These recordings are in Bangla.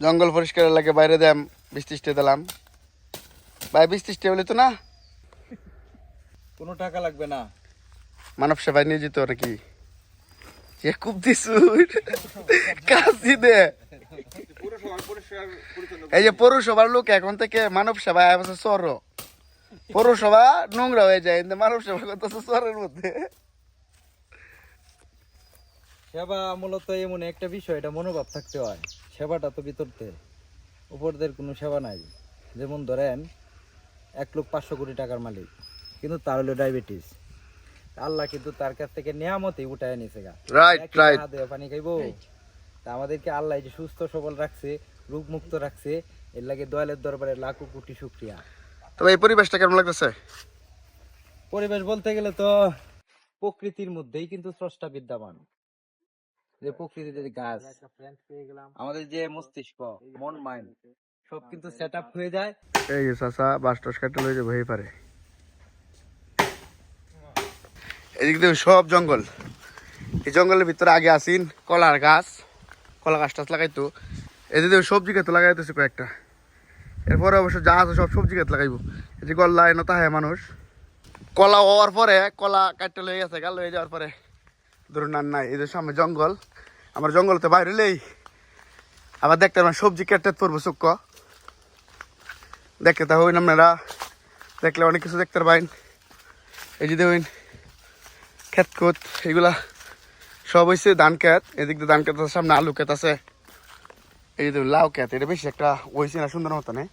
জঙ্গল পরিষ্কারের লাগে বাইরে দাম বিশ ত্রিশটা দিলাম। ভাই বিশ ত্রিশটা বলি তো না? কোনো টাকা লাগবে না। মানব সেবায় নিয়োজিত নাকি? এ খুব দিছু কাশি দে। এই যে পৌরসভার লোক এখন থেকে মানব সেবায় আসছে সর পৌরসভা নোংরা হয়ে যায় কিন্তু মানব সেবা করতেছে সরের মধ্যে। সেবা মূলত এমন একটা বিষয় এটা মনোভাব থাকতে হয়। সেবাটা তো ভিতরতে। উপরদের কোনো সেবা নাই। যেমন ধরেন এক লোক পাঁচশো কোটি টাকার মালিক কিন্তু তার হলো ডায়াবেটিস। আল্লাহ কিন্তু তার কাছ থেকে নিয়ামতই উঠায় নিছে গা। পানি খাইবো। তা আমাদেরকে আল্লাহ যে সুস্থ সবল রাখছে রোগ মুক্ত রাখছে এর লাগে দয়ালের দরবারে লাখো কোটি শুক্রিয়া। তবে এই পরিবেশটা কেমন লাগতেছে? পরিবেশ বলতে গেলে তো প্রকৃতির মধ্যেই কিন্তু স্রষ্টা বিদ্যমান। যে প্রকৃতির যে গাছ আমাদের যে মস্তিষ্ক মন মাইন্ড সব কিন্তু সেট আপ হয়ে যায়। এই যে চাষা বাস টাস কাটতে লয়ে যাব হয়ে পারে। এদিক দিয়ে সব জঙ্গল। এই জঙ্গলের ভিতরে আগে আসিন কলার গাছ কলা গাছ টাছ লাগাইতো। এদিকে সবজি ক্ষেত লাগাইতেছে কয়েকটা। এরপরে অবশ্য যা আছে সব সবজি ক্ষেত লাগাইবো। এই যে গল্লা এনে তাহে মানুষ। কলা হওয়ার পরে কলা কাটতে লয়ে গেছে গা লয়ে যাওয়ার পরে। ধরুন আর নাই, এই যে সামনে জঙ্গল, আমার জঙ্গলতে বাইরে লেই আবার দেখতে পাবেন, সবজি কেটে পড়ব চুক্ক দেখতে তা হইন আপনারা দেখলে অনেক কিছু দেখতে পাইন এই যে দেখুন ক্ষেত কুত এগুলা সব হয়েছে ধান ক্ষেত। এদিক দিয়ে ধান ক্ষেত আছে, সামনে আলু ক্ষেত আছে। এই যে লাউ ক্ষেত, এটা বেশি একটা হয়েছে না, সুন্দর মতো নেই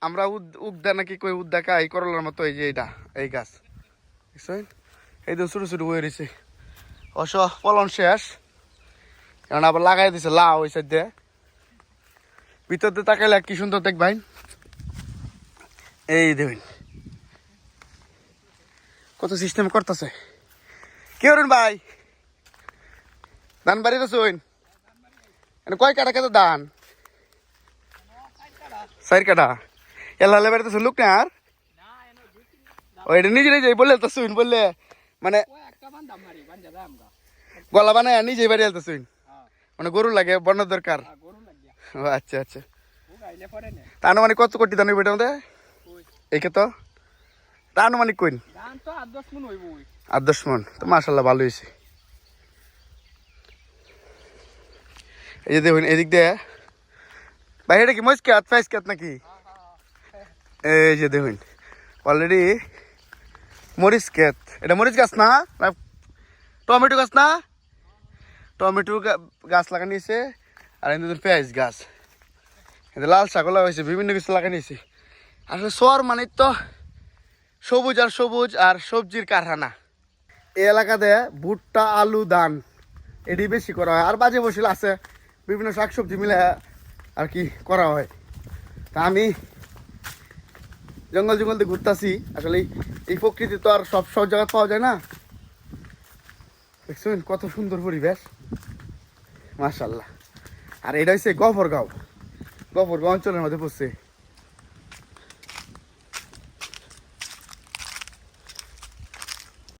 আমরা উদ- উদ্যা নাকি কই উদ্যাকা এই করলার মতো এই যে এইটা, এই গাছ। দেখছেন? এই তো ছোটো ছোটো বয়ে রয়েছে অবশ্য ফলন শেষ। কারণ আবার লাগাই দিছে লাউ ওই সাইড দিয়ে। ভিতর দিয়ে তাকাইলে কি সুন্দর দেখবেন। এই দেখুন। কত সিস্টেম করতেছে। কি করুন ভাই? ধান বাড়ি তো শুন কয় কাটা কত ধান? চার কাটা এলালে বাড়িতে লোক না আর? ওইটা নিজে নিজে বললে তো শুন বললে। মানে গলা বানায় নিজে বাড়ি আলতে শুন মানে গরু লাগে বর্ণ দরকার? ও আচ্ছা আচ্ছা। তা আনুমানিক কত কোটি দান হইবে আমাদের এই তো তা আনুমানিক কইন? আট দশ মন তো মাসাল্লাহ ভালো হয়েছে এই যে দেখুন এদিক দিয়ে। ভাই এটা কি মজ কেত ফাইস কেত নাকি এই যে দেখুন। অলরেডি মরিচ কেত এটা মরিচ গাছ না? টমেটো গাছ না? টমেটো গাছ লাগানিছে আর এনে পেঁয়াজ গাছ। এতে লাল শাক লাগাইছে বিভিন্ন কিছু লাগানিছে আসলে শহর মানে তো সবুজ আর সবুজ আর সবজির কারখানা। এই এলাকাতে ভুট্টা, আলু, ধান, এটি বেশি করা হয়। আর বাজে বসিল আছে, বিভিন্ন শাকসবজি মিলে আর কি করা হয়। তা আমি জঙ্গল জঙ্গল দিয়ে ঘুরতেছি। আসলে এই- প্রকৃতি তো আর সব সব জায়গায় পাওয়া যায় না। দেখছেন কত সুন্দর পরিবেশ। মাশাল্লাহ আর এটা হচ্ছে গফরগাঁও। গফরগাঁও অঞ্চলের মধ্যে পড়ছে।